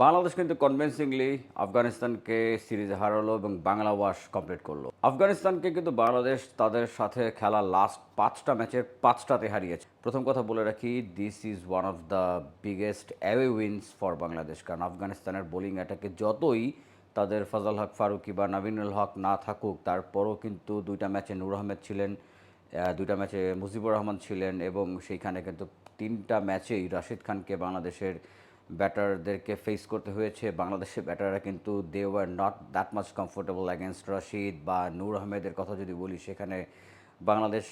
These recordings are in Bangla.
বাংলাদেশ কিন্তু কনভিন্সিংলি আফগানিস্তানকে সিরিজে হারালো এবং বাংলা ওয়াশ কমপ্লিট করল। আফগানিস্তানকে কিন্তু বাংলাদেশ তাদের সাথে খেলা লাস্ট পাঁচটা ম্যাচের পাঁচটাতে হারিয়েছে। প্রথম কথা বলে রাখি this is one of the biggest away wins for Bangladesh. কারণ আফগানিস্তানের বোলিং অ্যাটাকে যতই তাদের ফজল হক ফারুকি বা নাবিনুল হক না থাকুক, তারপরও কিন্তু দুইটা ম্যাচে নূর আহমেদ ছিলেন দুইটা ম্যাচে মুজিবুর রহমান ছিলেন এবং সেইখানে কিন্তু তিনটা ম্যাচেই রাশিদ খানকে বাংলাদেশের ব্যাটারদেরকে ফেস করতে হয়েছে। বাংলাদেশের ব্যাটাররা কিন্তু they were not that much comfortable against Rashid বা নূর আহমেদের কথা যদি বলি, সেখানে বাংলাদেশ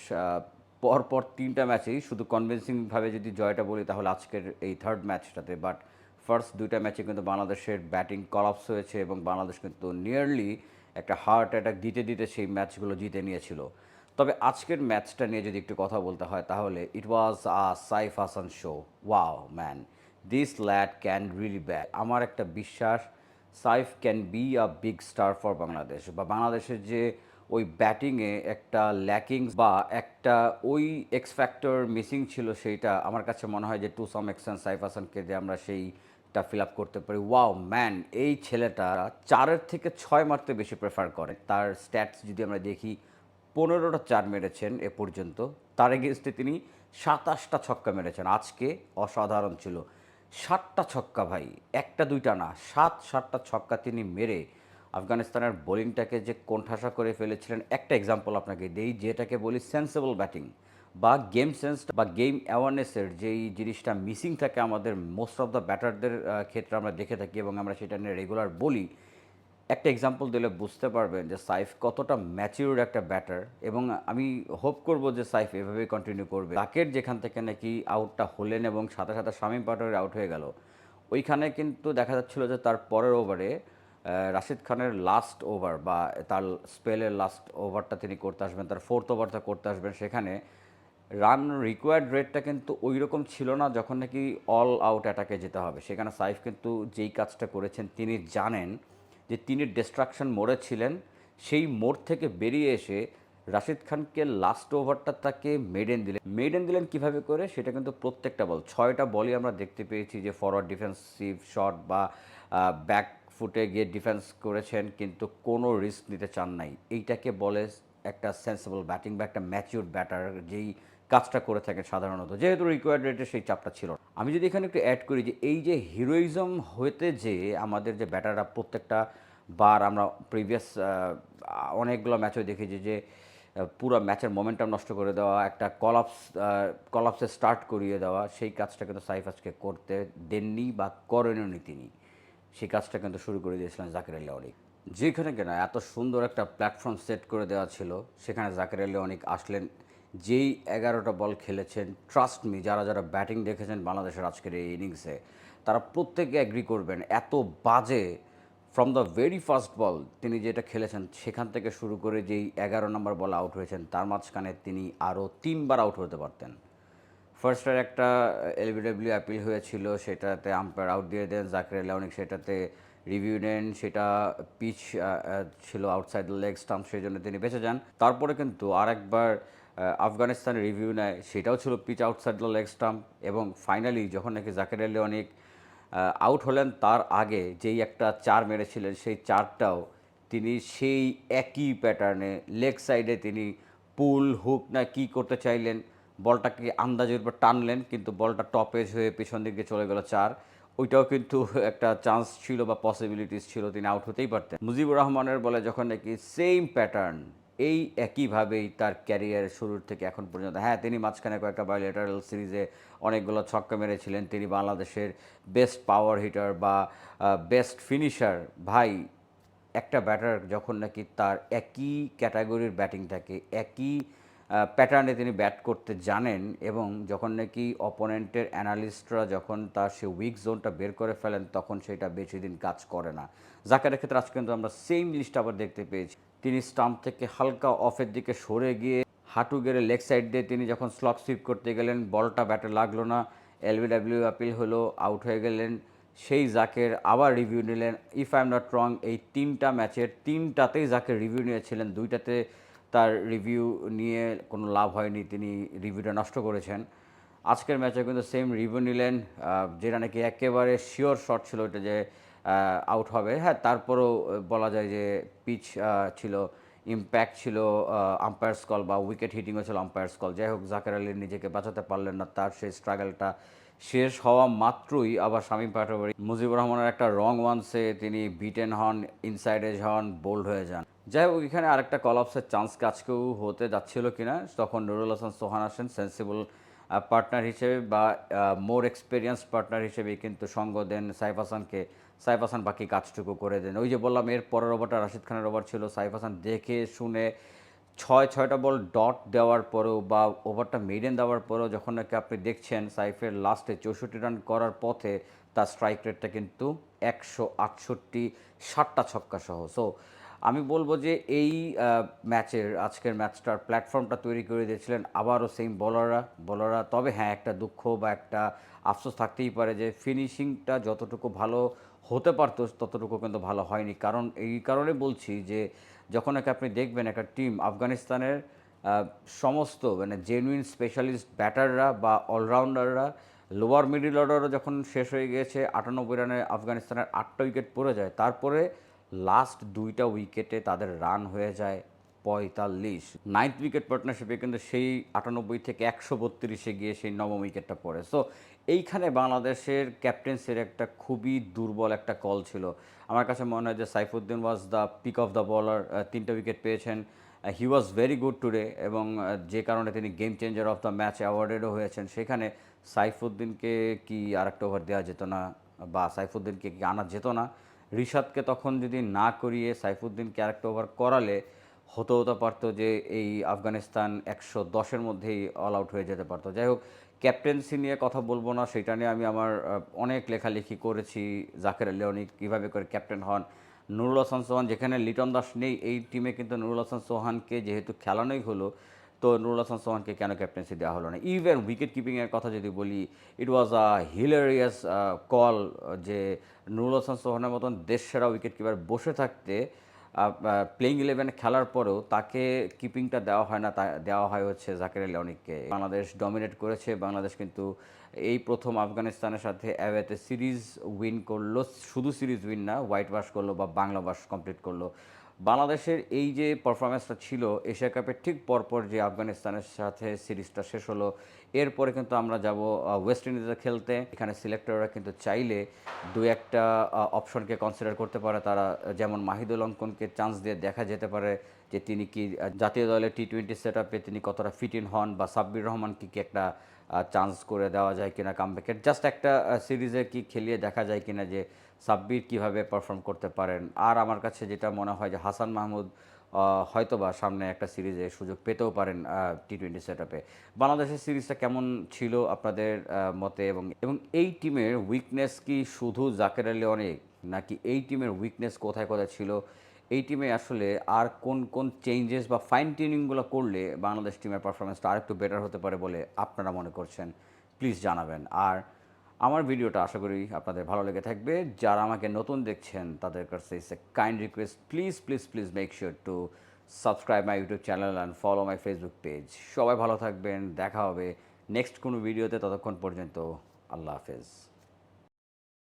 পরপর তিনটা ম্যাচেই শুধু কনভিন্সিংভাবে যদি জয়টা বলি তাহলে আজকের এই থার্ড ম্যাচটাতে বাট ফার্স্ট দুইটা ম্যাচে কিন্তু বাংলাদেশের ব্যাটিং কলাপস হয়েছে এবং বাংলাদেশ কিন্তু নিয়ারলি একটা হার্ট অ্যাটাক দিতে দিতে সেই ম্যাচগুলো জিতে নিয়েছিল। তবে আজকের ম্যাচটা নিয়ে যদি একটু কথা বলতে হয় তাহলে it was a Saif Hasan show wow man this lad can really bat আমার একটা বিশ্বাস Saif can be a big star for Bangladesh বা বাংলাদেশের যে ওই ব্যাটিংয়ে একটা ল্যাকিং বা একটা ওই এক্স ফ্যাক্টর মিসিং ছিল সেইটা আমার কাছে মনে হয় যে টু সাম এক্সটেন্ট সাইফ হাসানকে যে আমরা সেইটা ফিল আপ করতে পারি। ওয়াও ম্যান এই ছেলেটা চারের থেকে ছয় মারতে বেশি প্রেফার করে। তার স্ট্যাটস যদি আমরা দেখি, পনেরোটা চার মেরেছেন এ পর্যন্ত। তার এগেনস্টে তিনি সাতাশটা ছক্কা মেরেছেন। আজকে অসাধারণ ছিল। সাতটা ছক্কা ভাই, একটা দুইটা না, সাত সাতটা ছক্কা তিনি মেরে আফগানিস্তানের বোলিংটাকে যে কোণঠাসা করে ফেলেছিলেন, একটা এক্সাম্পল আপনাকে দেই, যেটাকে বলি সেন্সেবল ব্যাটিং বা গেম সেন্স বা গেম অ্যাওয়ারনেসের যেই জিনিসটা মিসিং থাকে আমাদের মোস্ট অফ দ্য ব্যাটারদের ক্ষেত্রে আমরা দেখে থাকি এবং আমরা সেটা নিয়ে রেগুলার বলি একটা এক্সাম্পল দিলে বুঝতে পারবেন যে সাইফ কতটা ম্যাচিউর একটা ব্যাটার এবং আমি হোপ করব যে সাইফ এভাবেই কন্টিনিউ করবে। তাকের যেখান থেকে নাকি আউটটা হলেন এবং সাথে সাথে শামীম পাটোয়ারি আউট হয়ে গেল, ওইখানে কিন্তু দেখা যাচ্ছিল যে তার পরের ওভারে রাশিদ খানের লাস্ট ওভার বা তার স্পেলের লাস্ট ওভারটা তিনি করতে আসবেন, তার ফোর্থ ওভারটা করতে আসবেন সেখানে। রান রিকোয়ার্ড রেটটা কিন্তু ওই রকম ছিল না যখন নাকি অল আউট অ্যাটাকে যেতে হবে। সেখানে সাইফ কিন্তু যেই কাজটা করেছেন তিনি জানেন যে তিনি ডিস্ট্রাকশন মোড়ে ছিলেন, সেই মোড় থেকে বেরিয়ে এসে রাশিদ খানকে লাস্ট ওভারটা তাকে মেডেন দিলেন। মেডেন দিলেন কীভাবে করে? সেটা কিন্তু প্রত্যেকটা বল। ছয়টা বলই আমরা দেখতে পেয়েছি যে ফরওয়ার্ড ডিফেন্সিভ শট বা ব্যাক ফুটে গিয়ে ডিফেন্স করেছেন, কিন্তু কোনো রিস্ক নিতে চান নাই। এইটাকে বলে একটা সেন্সিবল ব্যাটিং বা একটা ম্যাচিউর ব্যাটার যেই কাজটা করে থাকেন সাধারণত। যেহেতু রিকোয়ার্ড রেটে সেই চাপটা ছিল। আমি যদি এখানে একটু অ্যাড করি যে এই যে হিরোইজম হইতে যে আমাদের যে ব্যাটাররা প্রত্যেকটা বার আমরা প্রিভিয়াস অনেকগুলো ম্যাচও দেখেছি যে পুরো ম্যাচের মোমেন্টাম নষ্ট করে দেওয়া, একটা কলাপস কলাপসে স্টার্ট করিয়ে দেওয়া, সেই কাজটা কিন্তু সাইফ আজকে করতে দেননি বা করেননি তিনি। সেই কাজটা কিন্তু শুরু করে দিয়েছিলেন জাকির আলী অনেক। যেখানে কিনা এত সুন্দর একটা প্ল্যাটফর্ম সেট করে দেওয়া ছিল, সেখানে জাকির আলী অনেক আসলেন যেই এগারোটা বল খেলেছেন ট্রাস্ট মি যারা যারা ব্যাটিং দেখেছেন বাংলাদেশের আজকের এই ইনিংসে তারা প্রত্যেকে অ্যাগ্রি করবেন, এত বাজে from the very first ball তিনি যেটা খেলেছেন, সেখান থেকে শুরু করে যেই এগারো নম্বর বল আউট হয়েছেন, তার মাঝখানে তিনি আরও তিনবার আউট হতে পারতেন। ফার্স্টের একটা এলবিডব্লিউ অ্যাপিল হয়েছিল, সেটাতে আম্পায়ার আউট দিয়ে দেন জাকির আলাউনিক সেটাতে রিভিউ নেন, সেটা পিচ ছিল আউটসাইড লেগ স্টাম্প সেই জন্য তিনি বেঁচে যান। তারপরে কিন্তু আরেকবার আফগানিস্তানের রিভিউ নেয়, সেটাও ছিল পিচ আউটসাইড লেগ স্টাম্প এবং ফাইনালি যখন নাকি জাকির আলী অনেক আউট হলেন, তার আগে যেই একটা চার মেরেছিলেন, সেই চারটাও তিনি সেই একই প্যাটার্নে লেগ সাইডে তিনি পুল হুক না কি করতে চাইলেন, বলটাকে আন্দাজের উপর টানলেন, কিন্তু বলটা টপেজ হয়ে পেছন দিকে চলে গেল চার। ওইটাও কিন্তু একটা চান্স ছিল বা পসিবিলিটিস ছিল, তিনি আউট হতেই পারতেন। মুজিবুর রহমানের বলে যখন নাকি সেম প্যাটার্ন এই একইভাবেই তার ক্যারিয়ার শুরুর থেকে এখন পর্যন্ত। হ্যাঁ তিনি মাঝখানে কয়েকটা বায়োলেটারাল সিরিজে অনেকগুলো ছক্কা মেরেছিলেন। তিনি বাংলাদেশের বেস্ট পাওয়ার হিটার বা বেস্ট ফিনিশার ভাই, একটা ব্যাটার যখন নাকি তার একই ক্যাটাগরির ব্যাটিং থাকে, একই প্যাটার্নে তিনি ব্যাট করতে জানেন এবং যখন নাকি অপোনেন্টের অ্যানালিস্টরা যখন তার সে উইক জোনটা বের করে ফেলেন, তখন সেটা বেশি দিন কাজ করে না। জাকারের ক্ষেত্রে আজ কিন্তু আমরা সেম জিনিসটা আবার দেখতে পেয়েছি। তিনি স্টাম্প থেকে হালকা অফের দিকে সরে গিয়ে হাঁটু গেড়ে লেগ সাইড দিয়ে তিনি যখন স্লক সুইপ করতে গেলেন, বলটা ব্যাটে লাগল না। এলবিডাব্লিউ আপিল হলো, আউট হয়ে গেলেন। সেই জাকের আবার রিভিউ নিলেন। If I am not wrong, এই তিনটা ম্যাচের তিনটাতেই জাকের রিভিউ নিয়েছিলেন। দুইটাতে তার রিভিউ নিয়ে কোনো লাভ হয়নি, তিনি রিভিউটা নষ্ট করেছেন। আজকের ম্যাচে কিন্তু সেম রিভিউ নিলেন। যেটা নাকি একেবারে শিওর শট ছিল ওটা যে আউট হবে। হ্যাঁ তারপরেও বলা যায় যে পিচ ছিল ইম্প্যাক্ট ছিল আম্পায়ার্স কল বা উইকেট হিটিংও ছিল আম্পায়ার্স কল যাই হোক, জাকের আলী নিজেকে বাঁচাতে পারলেন না, তার সেই স্ট্রাগলটা শেষ হওয়া মাত্রই আবার শামীম পাটোয়ারি মুজিবুর রহমানের একটা রং ওয়ান্সে তিনি বিটেন হন ইনসাইড এজ হন বোল্ড হয়ে যান। যাই হোক, এখানে আরেকটা কলাপসের চান্স কাজকেও হতে যাচ্ছিল কিনা, তখন নুরুল হাসান, সোহান আসেন সেন্সিবল পার্টনার হিসেবে বা মোর এক্সপিরিয়েন্স পার্টনার হিসেবে কিন্তু সঙ্গ দেন সাইফ হাসানকে। সাইফ হাসান বাকি কাজটুকু করে দেন। ওই যে বললাম, এর পরের ওভারটা রাশিদ খানের ওভার ছিল। সাইফ হাসান দেখে শুনে ছয়, ছয়টা বল ডট দেওয়ার পরেও বা ওভারটা মেডেন দেওয়ার পরেও যখন নাকি আপনি দেখছেন সাইফের লাস্টে চৌষট্টি রান করার পথে তার স্ট্রাইক রেটটা কিন্তু একশো আটষট্টি, ষাটটা ছক্কা সহ। সো আমি বলব যে এই ম্যাচের, আজকের ম্যাচটার প্ল্যাটফর্মটা তৈরি করে দিয়েছিলেন আবারও সেম বলাররা। বলাররা, তবে হ্যাঁ একটা দুঃখ বা একটা আফসোস থাকতেই পারে যে ফিনিশিংটা যতটুকু ভালো হতে পারতো, ততটুকু কিন্তু ভালো হয়নি। কারণ, এই কারণে বলছি যে যখন নাকি আপনি দেখবেন একটা টিম, আফগানিস্তানের সমস্ত মানে জেনুইন স্পেশালিস্ট ব্যাটাররা বা অলরাউন্ডাররা লোয়ার মিডিল অর্ডারও যখন শেষ হয়ে গিয়েছে, আটানব্বই রানে আফগানিস্তানের আটটা উইকেট পড়ে যায়, তারপরে লাস্ট দুইটা উইকেটে তাদের রান হয়ে যায় পঁয়তাল্লিশ। নাইন্থ উইকেট পার্টনারশিপে কিন্তু সেই আটানব্বই থেকে একশো বত্রিশে গিয়ে সেই নবম উইকেটটা পড়ে। সো এইখানে বাংলাদেশের ক্যাপ্টেন্সির একটা খুবই দুর্বল একটা কল ছিল। আমার কাছে মনে হয় যে Saifuddin was the pick of the bowler তিনটা উইকেট পেয়েছেন। He was very good today এবং যে কারণে তিনি game changer of the match অ্যাওয়ার্ডেডও হয়েছেন। সেখানে সাইফুদ্দিনকে কি আরেকটা ওভার দেওয়া যেত না বা সাইফুদ্দিনকে কি আনা যেত না? রিশাদকে তখন যদি না করিয়ে সাইফুদ্দিনকে আরেকটা ওভার করালে হতে হতে পারতো যে এই আফগানিস্তান একশো দশের মধ্যেই অল আউট হয়ে যেতে পারতো। যাই হোক ক্যাপ্টেন্সি নিয়ে কথা বলব না, সেটা নিয়ে আমি আমার অনেক লেখালেখি করেছি, জাকের লিওনি কীভাবে করে ক্যাপ্টেন হন, নুরুল হাসান সোহান যেখানে লিটন দাস নেই, এই টিমে কিন্তু নুরুল হাসান সোহানকে যেহেতু খেলানোই হলো তো নুরুল হাসান সোহানকে কেন ক্যাপ্টেন্সি দেওয়া হলো না? ইভেন উইকেট কিপিংয়ের কথা যদি বলি ইট ওয়াজ আ হিলেরিয়াস কল যে নুরুল হাসান সোহানের মতন দেশ সেরা উইকেট কিপার বসে থাকতে প্লেইং ইলেভেনে খেলার পরেও তাকে কিপিংটা দেওয়া হয় না দেওয়া হয় হচ্ছে জাকের আলী বাংলাদেশ ডমিনেট করেছে, বাংলাদেশ কিন্তু এই প্রথম আফগানিস্তানের সাথে অ্যাওয়েতে সিরিজ উইন করল। শুধু সিরিজ উইন না হোয়াইট ওয়াশ করল বা বাংলা ওয়াশ কমপ্লিট করল। বাংলাদেশের এই যে পারফরমেন্সটা ছিল, এশিয়া কাপের ঠিক পরপর যে আফগানিস্তানের সাথে সিরিজটা শেষ হলো, এরপরে কিন্তু আমরা যাব ওয়েস্ট ইন্ডিজে খেলতে। এখানে সিলেক্টররা কিন্তু চাইলে দু একটা অপশনকে কনসিডার করতে পারে। তারা যেমন মাহিদুল অঙ্কনকে চান্স দিয়ে দেখা যেতে পারে যে তিনি কি জাতীয় দলের টি টোয়েন্টি সেট আপে তিনি কতটা ফিট ইন হন বা সাব্বির রহমানকে কি একটা চান্স করে দেওয়া যায় কিনা কামব্যাকের জাস্ট একটা সিরিজে কি খেলিয়ে দেখা যায় কিনা যে সাব্বির কীভাবে পারফর্ম করতে পারেন। আর আমার কাছে যেটা মনে হয় যে হাসান মাহমুদ হয়তোবা সামনে একটা সিরিজে সুযোগ পেতেও পারেন টি টোয়েন্টি সেট আপে বাংলাদেশের সিরিজটা কেমন ছিল আপনাদের মতে? এবং এবং এই টিমের উইকনেস কি শুধু জাকের আলী অনেক, নাকি এই টিমের উইকনেস কোথায় কোথায় ছিল? এই টিমে আসলে আর কোন কোন চেঞ্জেস বা ফাইন টিউনিংগুলো করলে বাংলাদেশ টিমের পারফরমেন্সটা আরেকটু বেটার হতে পারে বলে আপনারা মনে করছেন? প্লিজ জানাবেন। আর আমার ভিডিওটা আশা করি আপনাদের ভালো লেগে থাকবে। যারা আমাকে নতুন দেখছেন, তাদের কাছে is a kind request please please please make sure to subscribe my YouTube channel and follow my Facebook page সবাই ভালো থাকবেন। দেখা হবে নেক্সট কোনো ভিডিওতে ততক্ষণ পর্যন্ত আল্লাহ হাফেজ।